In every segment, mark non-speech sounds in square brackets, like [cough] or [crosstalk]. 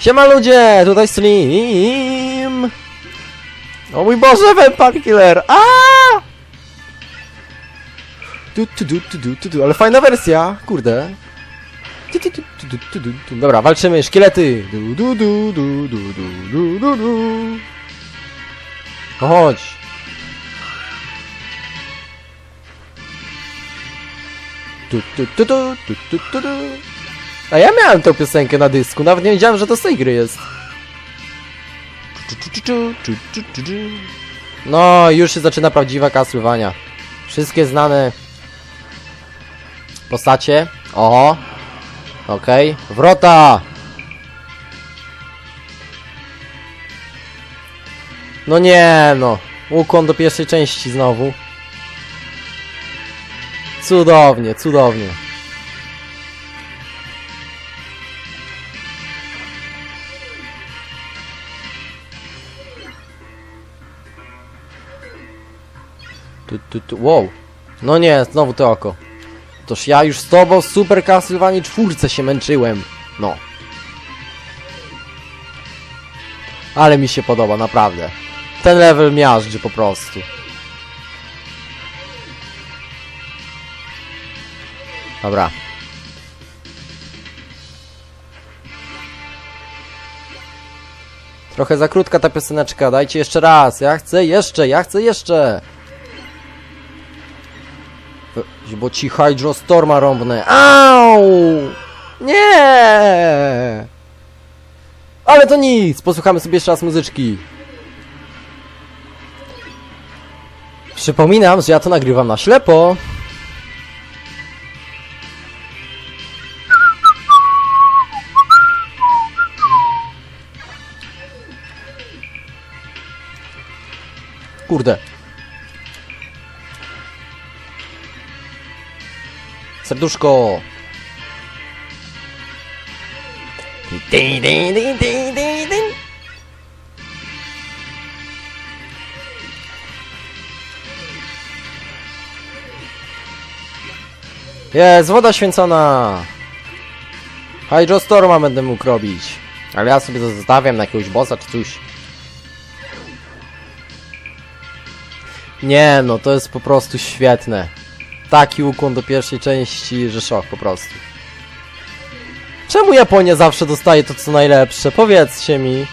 Siema ludzie, tutaj stream. O mój Boże, Vampire Killer! A! Du, tu, du, tu, du, tu. Ale fajna wersja, kurde. Tu, tu, tu, tu, tu, tu, tu, tu. Dobra, walczymy, szkielety! Du, du, du, du, du, du, du, du. No chodź! Tu, tu, tu, tu, tu, tu, tu, tu. A ja miałem tę piosenkę na dysku, nawet nie wiedziałem, że to z tej gry jest. No, już się zaczyna prawdziwa kasływania. Wszystkie znane postacie. Oho. Okej. Wrota! No nie no. Ukłon do pierwszej części znowu. Cudownie, cudownie. Tu, tu, tu. Wow. No nie, znowu to oko. Toż ja już z tobą w Super Castlevania czwórce się męczyłem. No. Ale mi się podoba, naprawdę. Ten level miażdży po prostu. Dobra. Trochę za krótka ta pioseneczka, dajcie jeszcze raz. Ja chcę jeszcze, ja chcę jeszcze. Bo ci Hydro Storma rąbnę. Au! Nie! Ale to nic! Posłuchamy sobie jeszcze raz muzyczki. Przypominam, że ja to nagrywam na ślepo. Kurde. Serduszko. Jest, woda święcona! Hydrostorma będę mógł robić. Ale ja sobie to zostawiam na jakiegoś bossa czy coś. Nie no, to jest po prostu świetne. Taki ukłon do pierwszej części, że szok po prostu. Czemu Japonia zawsze dostaje to co najlepsze? Powiedzcie mi.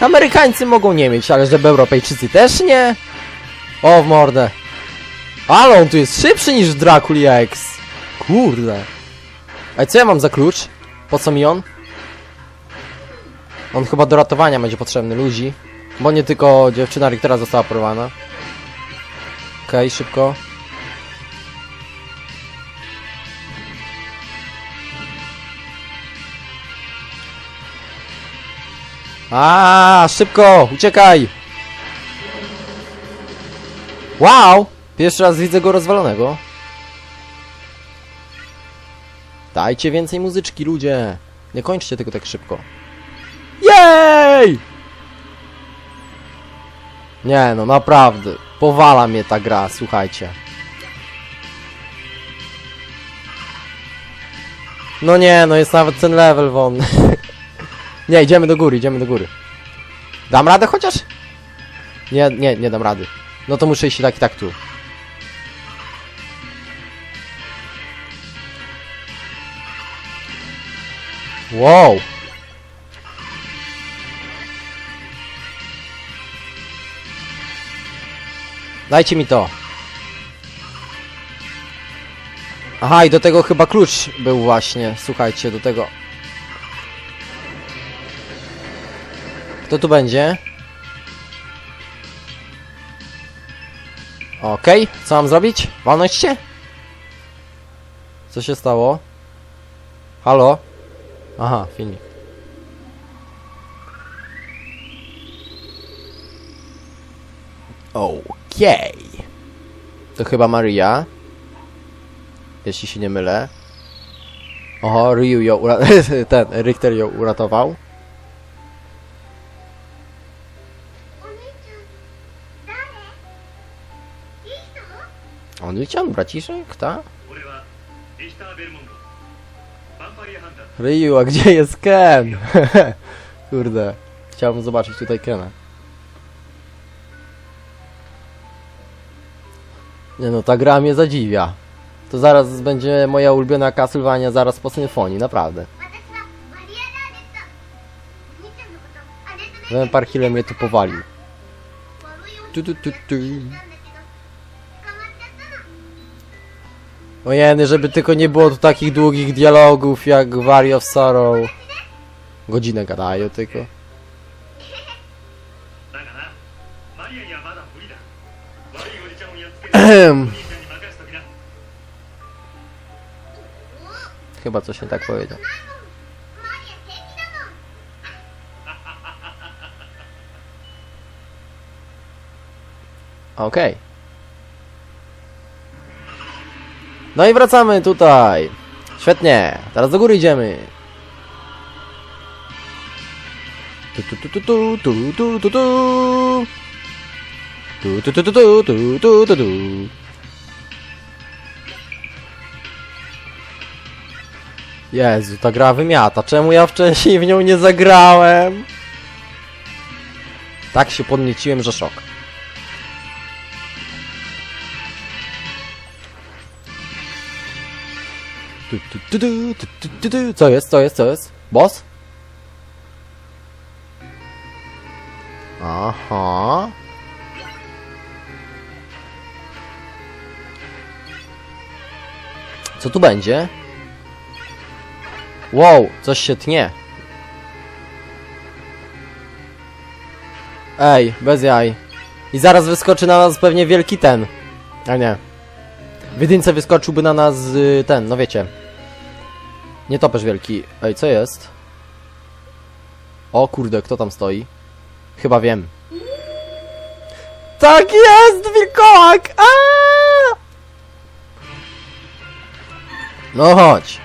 Amerykańcy mogą nie mieć, ale żeby Europejczycy też nie? O, w mordę. Ale on tu jest szybszy niż Draculi X. Kurde. A co ja mam za klucz? Po co mi on? On chyba do ratowania będzie potrzebny ludzi. Bo nie tylko dziewczyna Richtera została porwana. Okej, szybko. A, szybko, uciekaj! Wow! Pierwszy raz widzę go rozwalonego. Dajcie więcej muzyczki, ludzie! Nie kończcie tego tak szybko. Jej! Nie no, naprawdę. Powala mnie ta gra, słuchajcie. No nie, no jest nawet ten level won. [laughs] nie, idziemy do góry, idziemy do góry. Dam radę chociaż? Nie, nie, nie dam rady. No to muszę iść tak i tak tu. Wow! Dajcie mi to. Aha, i do tego chyba klucz był właśnie. Słuchajcie, do tego. Kto tu będzie? Okej, co mam zrobić? Walnąć się? Co się stało? Halo? Aha, filmik. Okej. To chyba Maria. Jeśli się nie mylę. Oho, Ryu ją ura... [laughs] ten, Richter ją uratował. On Liczan, braciszek, ta? Ryu, a gdzie jest Ken? [laughs] Kurde, chciałbym zobaczyć tutaj Kena. Nie no, ta gra mnie zadziwia. To zaraz będzie moja ulubiona Castlevania zaraz po symfonii, naprawdę. Vampire Hill mnie tu powalił. Tu, tu, tu, tu. O no żeby tylko nie było tu takich długich dialogów jak Wario of Sorrow. Godzinę gadają tylko. [coughs] Chyba coś nie tak powiedział. Okej. Okay. No i wracamy tutaj. Świetnie. Teraz do góry idziemy. Tu tu tu tu tu tu tu tu tu. Tu tu tu tu tu tu. Jezu, ta gra wymiata. Czemu ja wcześniej w nią nie zagrałem? Tak się podnieciłem, że szok. Co jest, co jest, co jest? Boss? Aha. Co tu będzie? Wow, coś się tnie. Ej, bez jaj. I zaraz wyskoczy na nas pewnie wielki ten. A nie. W jedynce wyskoczyłby na nas y, ten, no wiecie. Nie topesz wielki. Ej, co jest? O kurde, kto tam stoi? Chyba wiem. Tak jest, wilkołak! Aaaa! No chodź.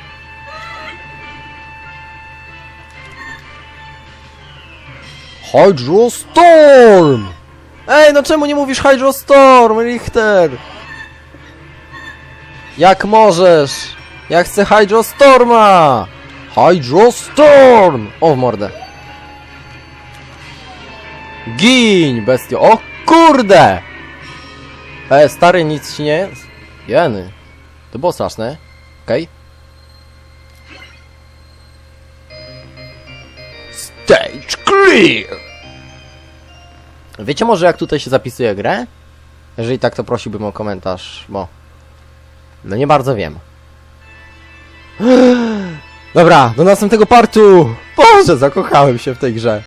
Hydro Storm! Ej, no czemu nie mówisz Hydro Storm, Richter? Jak możesz? Ja chcę Hydro Storma! Hydro Storm! O, w mordę. Gin, bestio. O kurde! E, stary, nic ci nie jest? Jeny. To było straszne. Okej. Stage clear! Wiecie może jak tutaj się zapisuje grę? Jeżeli tak, to prosiłbym o komentarz, bo... No nie bardzo wiem. Dobra, do następnego partu! Boże, zakochałem się w tej grze.